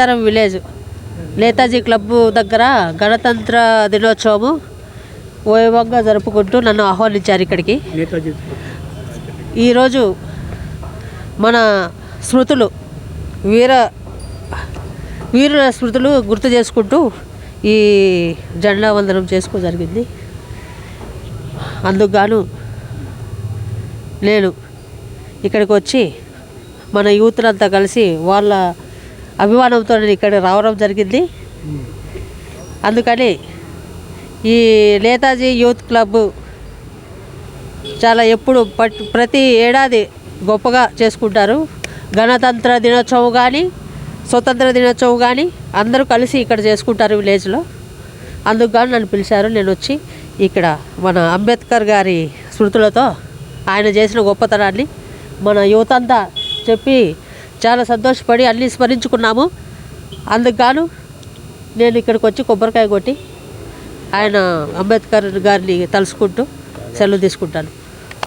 ఉత్తరం village Netaji club దగ్గర గణతంత్ర దినోత్సవము వైభవంగా జరుపుకుంటూ నన్ను ఆహ్వానించారు ఇక్కడికి. ఈరోజు మన స్మృతులు వీర వీరుల స్మృతులు గుర్తు చేసుకుంటూ ఈ జెండా వందనం చేసుకో జరిగింది. అందుకు గాను నేను ఇక్కడికి వచ్చి మన యూత్లంతా కలిసి వాళ్ళ అభిమానంతో నేను రావడం జరిగింది. అందుకని ఈ నేతాజీ యూత్ క్లబ్ చాలా ఎప్పుడు ప్రతి ఏడాది గొప్పగా చేసుకుంటారు. గణతంత్ర దినోత్సవం కానీ స్వతంత్ర దినోత్సవం కానీ అందరూ కలిసి ఇక్కడ చేసుకుంటారు విలేజ్లో అందుకు కానీ నన్ను పిలిచారు. నేను వచ్చి ఇక్కడ మన అంబేద్కర్ గారి స్మృతులతో ఆయన చేసిన గొప్పతనాన్ని మన యువతంతా చెప్పి చాలా సంతోషపడి అన్నీ స్మరించుకున్నాము. అందుకు గాను నేను ఇక్కడికి వచ్చి కొబ్బరికాయ కొట్టి ఆయన అంబేద్కర్ గారిని తలుసుకుంటూ సెలవు తీసుకుంటాను.